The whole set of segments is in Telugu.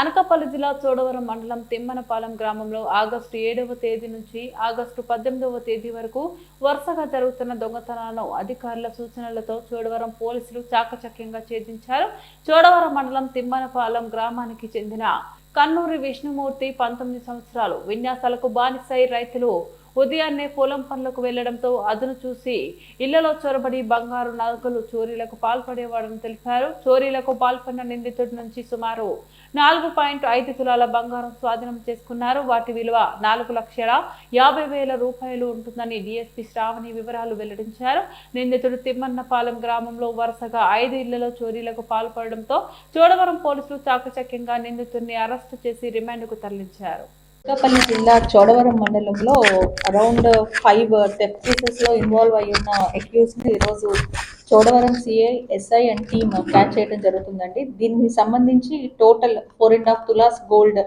అనకాపల్లి జిల్లా చోడవరం మండలం తిమ్మనపాలెం గ్రామంలో ఆగస్టు ఏడవ తేదీ నుంచి ఆగస్టు పద్దెనిమిదవ తేదీ వరకు వరుసగా జరుగుతున్న దొంగతనాలను అధికారుల సూచనలతో చోడవరం పోలీసులు చాకచక్యంగా ఛేదించారు. చోడవరం మండలం తిమ్మనపాలెం గ్రామానికి చెందిన కన్నూరి విష్ణుమూర్తి పంతొమ్మిది సంవత్సరాలు. విన్యాసాలకు బానిసై రైతులు ఉదయాన్నే పొలం పనులకు వెళ్ళడంతో అదును చూసి ఇళ్ళలో చొరబడి బంగారు నగలు చోరీలకు పాల్పడేవాడని తెలిపారు. చోరీలకు పాల్పడిన నిందితుడి నుంచి సుమారు నాలుగు పాయింట్ ఐదు తులాల బంగారం స్వాధీనం చేసుకున్నారు. వాటి విలువ నాలుగు లక్షల యాభై వేల రూపాయలు ఉంటుందని డిఎస్పీ శ్రావణి వివరాలు వెల్లడించారు. నిందితుడు తిమ్మన్నపాలెం గ్రామంలో వరుసగా ఐదు ఇళ్ళలో చోరీలకు పాల్పడడంతో చోడవరం పోలీసులు చాకచక్యంగా నిందితుడిని అరెస్టు చేసి రిమాండ్కు తరలించారు. అనకాపల్లి జిల్లా చోడవరం మండలంలో అరౌండ్ ఫైవ్ థెఫ్ట్ కేసెస్లో ఇన్వాల్వ్ అయ్యున్న ఉన్న అక్యూస్ని ఈరోజు Chodavaram C I S I and team catch చేయడం జరుగుతుందండి. దీనికి సంబంధించి total four and half tolas gold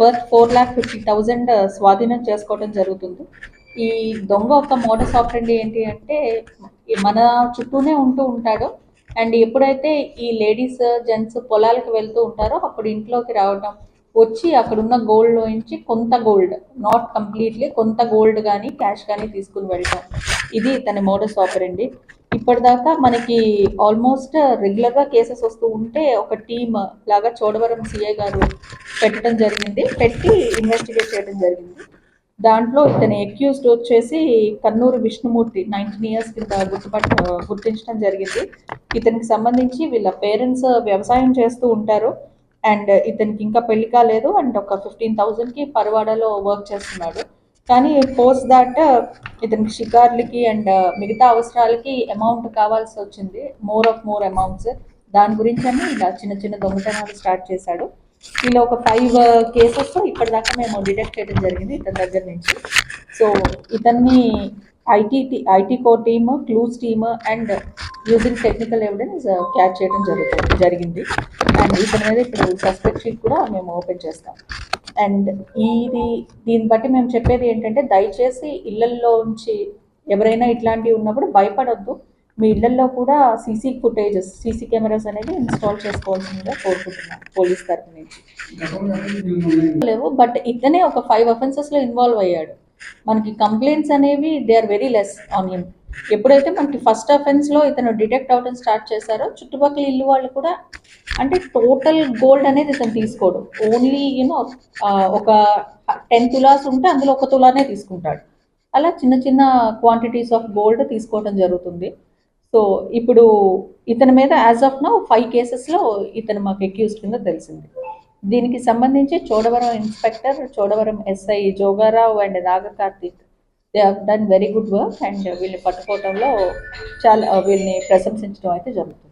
worth four lakh fifty thousand స్వాధీనం చేసుకోవడం జరుగుతుంది. ఈ దొంగ ఒక మోడస్ ఆపరండి ఏంటి అంటే మన చుట్టూనే ఉంటూ ఉంటాడు. అండ్ ఎప్పుడైతే ఈ లేడీస్ జెంట్స్ పొలాలకు వెళ్తూ ఉంటారో అప్పుడు ఇంట్లోకి రావడం వచ్చి అక్కడున్న గోల్డ్ నుంచి కొంత గోల్డ్ నాట్ కంప్లీట్లీ కొంత గోల్డ్ కానీ క్యాష్ కానీ తీసుకుని వెళ్ళటం ఇది తన మోడస్ ఆపరండి ఇప్పటిదాకా మనకి ఆల్మోస్ట్ రెగ్యులర్గా కేసెస్ వస్తూ ఉంటే ఒక టీమ్ లాగా చోడవరం సిఐ గారు పెట్టడం జరిగింది. పెట్టి ఇన్వెస్టిగేట్ చేయడం జరిగింది. దాంట్లో ఇతని అక్యూజ్డ్ వచ్చేసి కన్నూరు విష్ణుమూర్తి నైన్టీన్ ఇయర్స్ కింద గుర్తుపట్ట గుర్తించడం జరిగింది. ఇతనికి సంబంధించి వీళ్ళ పేరెంట్స్ వ్యవసాయం చేస్తూ ఉంటారు. అండ్ ఇతనికి ఇంకా పెళ్ళి కాలేదు. అండ్ ఒక ఫిఫ్టీన్ థౌజండ్కి పరవాడలో వర్క్ చేస్తున్నాడు. కానీ పోస్ట్ దాట్ uh, ఇతనికి షికార్లకి అండ్ uh, మిగతా అవసరాలకి అమౌంట్ కావాల్సి వచ్చింది. మోర్ ఆఫ్ మోర్ అమౌంట్స్ దాని గురించి అని ఇలా చిన్న చిన్న దొంగతనాలు స్టార్ట్ చేశాడు. ఇలా ఒక ఫైవ్ కేసెస్ uh, ఇప్పటిదాకా మేము డిటెక్ట్ చేయడం జరిగింది ఇతని దగ్గర నుంచి. సో ఇతన్ని I T I T co team clues team and using technical evidence catch చేయడం జరుగుతుంది జరిగింది. అండ్ ఇతని మీద ఇప్పుడు సస్పెక్ట్ షీట్ కూడా మేము ఓపెన్ చేస్తాం. అండ్ ఇది దీన్ని బట్టి మేము చెప్పేది ఏంటంటే దయచేసి ఇళ్ళల్లో ఉంచి ఎవరైనా ఇట్లాంటివి ఉన్నప్పుడు భయపడొద్దు. మీ ఇళ్ళల్లో కూడా సీసీ ఫుటేజెస్ సీసీ కెమెరాస్ అనేది ఇన్స్టాల్ చేసుకోవాల్సిందిగా కోరుకుంటున్నాను పోలీస్ తరఫు నుంచి. లేవు బట్ ఇతనే ఒక ఫైవ్ అఫెన్సెస్లో ఇన్వాల్వ్ అయ్యాడు. మనకి కంప్లైంట్స్ అనేవి they are very less on him. ఎప్పుడైతే మనకి ఫస్ట్ అఫెన్స్లో ఇతను డిటెక్ట్ అవడం స్టార్ట్ చేశారో చుట్టుపక్కల ఇల్లు వాళ్ళు కూడా అంటే టోటల్ గోల్డ్ అనేది ఇతను తీసుకోడు. ఓన్లీ యూనో ఒక టెన్ తులాస్ ఉంటే అందులో ఒక తులానే తీసుకుంటాడు. అలా చిన్న చిన్న క్వాంటిటీస్ ఆఫ్ గోల్డ్ తీసుకోవడం జరుగుతుంది. సో ఇప్పుడు ఇతని మీద యాజ్ ఆఫ్ నౌ ఫైవ్ కేసెస్లో ఇతను మాకు అక్యూజ్ కింద తెలిసింది. దీనికి సంబంధించి Chodavaram inspector Chodavaram SI Jogarao and Nagakarthik they have done very good work and వీళ్ళని పట్టుకోవడంలో చాలా వీళ్ళని ప్రశంసించడం అయితే జరుగుతుంది.